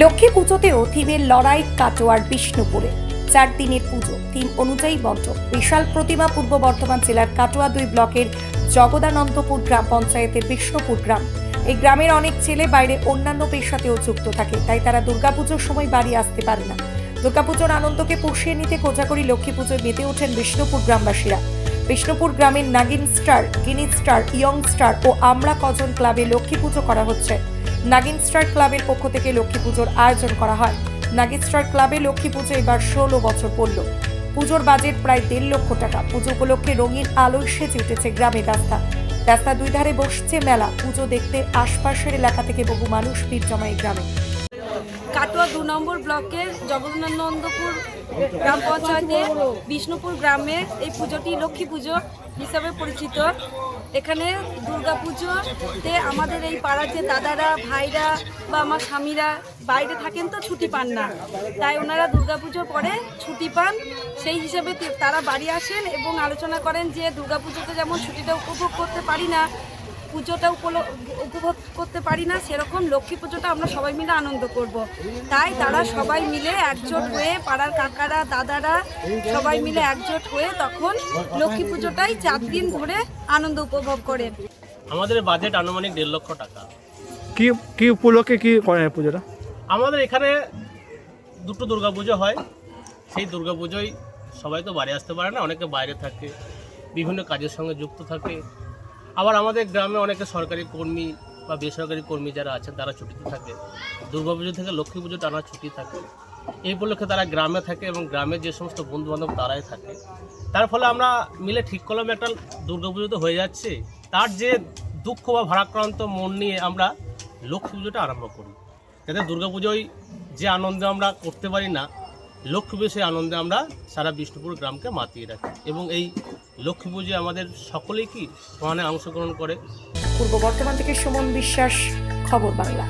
লক্ষ্মী পুজোতেও থিমের লড়াই কাটোয়ার বিষ্ণুপুরে। চার দিনের পুজো, থিম অনুযায়ী বন্ধ বিশাল প্রতিমা পূর্ব বর্ধমান জেলার কাটোয়া দুই ব্লকের জগদানন্দপুর গ্রাম পঞ্চায়েতের বিষ্ণুপুর গ্রাম। এই গ্রামের অনেক ছেলে বাইরে অন্যান্য পেশাতেও যুক্ত থাকে, তাই তারা দুর্গাপুজোর সময় বাড়ি আসতে পারে না। দুর্গাপুজোর আনন্দকে পুষিয়ে নিতে কোজাগরি লক্ষ্মী পুজোয় মেতে ওঠেন বিষ্ণুপুর গ্রামবাসীরা। বিষ্ণুপুর গ্রামের Nagin star, Gini star, young star ও আমরা কজন ক্লাবে লক্ষ্মী পুজো করা হচ্ছে। নাগিন স্টার ক্লাবের পক্ষ থেকে লক্ষ্মী পুজোর আয়োজন করা হয়। নাগিন স্টার ক্লাবে লক্ষ্মী পুজো এবার ষোলো বছর পড়ল। পুজোর বাজেট প্রায় দেড় লক্ষ টাকা। পুজো উপলক্ষে রঙিন আলোয় সেজে উঠেছে গ্রামের রাস্তা। রাস্তা দুই ধারে বসছে মেলা। পুজো দেখতে আশপাশের এলাকা থেকে বহু মানুষ ভিড় জমায় গ্রামে। কাটোয়া দু নম্বর ব্লকের জগদানন্দপুর গ্রাম পঞ্চায়েতের বিষ্ণুপুর গ্রামের এই পুজোটি লক্ষ্মী পুজো হিসাবে পরিচিত। এখানে দুর্গা পুজোতে আমাদের এই পাড়ার যে দাদারা, ভাইরা বা আমার স্বামীরা বাইরে থাকেন তো ছুটি পান না। তাই ওনারা দুর্গা পুজোর পরে ছুটি পান। সেই হিসাবে তারা বাড়ি আসেন এবং আলোচনা করেন যে দুর্গা পুজোতে যেমন ছুটিটা উপভোগ করতে পারি না পুজোটা উপভোগ করতে পারি না সেরকম লক্ষ্মী পুজোটা আমরা সবাই মিলে আনন্দ করব। তাই তারা সবাই মিলে একজোট হয়ে পাড়ার কাকারা দাদারা সবাই মিলে একজোট হয়ে তখন লক্ষ্মী পুজোটাই চার দিন ধরে আনন্দ উপভোগ করেন আমাদের বাজেট আনুমানিক দেড় লক্ষ টাকা। কি কি উপলক্ষে কি করেন পুজোটা? আমাদের এখানে দুটো দুর্গাপুজো হয়। সেই দুর্গাপুজোয় সবাই তো বাড়ি আসতে পারে না অনেকে বাইরে থাকে বিভিন্ন কাজের সঙ্গে যুক্ত থাকে। আবার আমাদের গ্রামে অনেকে সরকারি কর্মী বা বেসরকারি কর্মী যারা আছেন, তারা ছুটিতে থাকে। দুর্গাপুজো থেকে লক্ষ্মী পুজো টানা ছুটি থাকে। এই উপলক্ষে তারা গ্রামে থাকে এবং গ্রামের যে সমস্ত বন্ধু বান্ধব তারাই থাকে। তার ফলে আমরা মিলে ঠিক করলাম একটা দুর্গাপুজো তো হয়ে যাচ্ছে। তার যে দুঃখ বা ভারাক্রান্ত মন নিয়ে আমরা লক্ষ্মী পুজোটা আরম্ভ করি। যাতে দুর্গাপুজোয় যে আনন্দ আমরা করতে পারি না লক্ষ্মী পুজো সেই আনন্দে আমরা সারা বিষ্ণুপুর গ্রামকে মাতিয়ে রাখি। এবং এই লক্ষ্মী পুজোয় আমাদের সকলেই কি সমানে অংশগ্রহণ করে। পূর্ব বর্তমান থেকে সুমন বিশ্বাস, খবর বাংলা।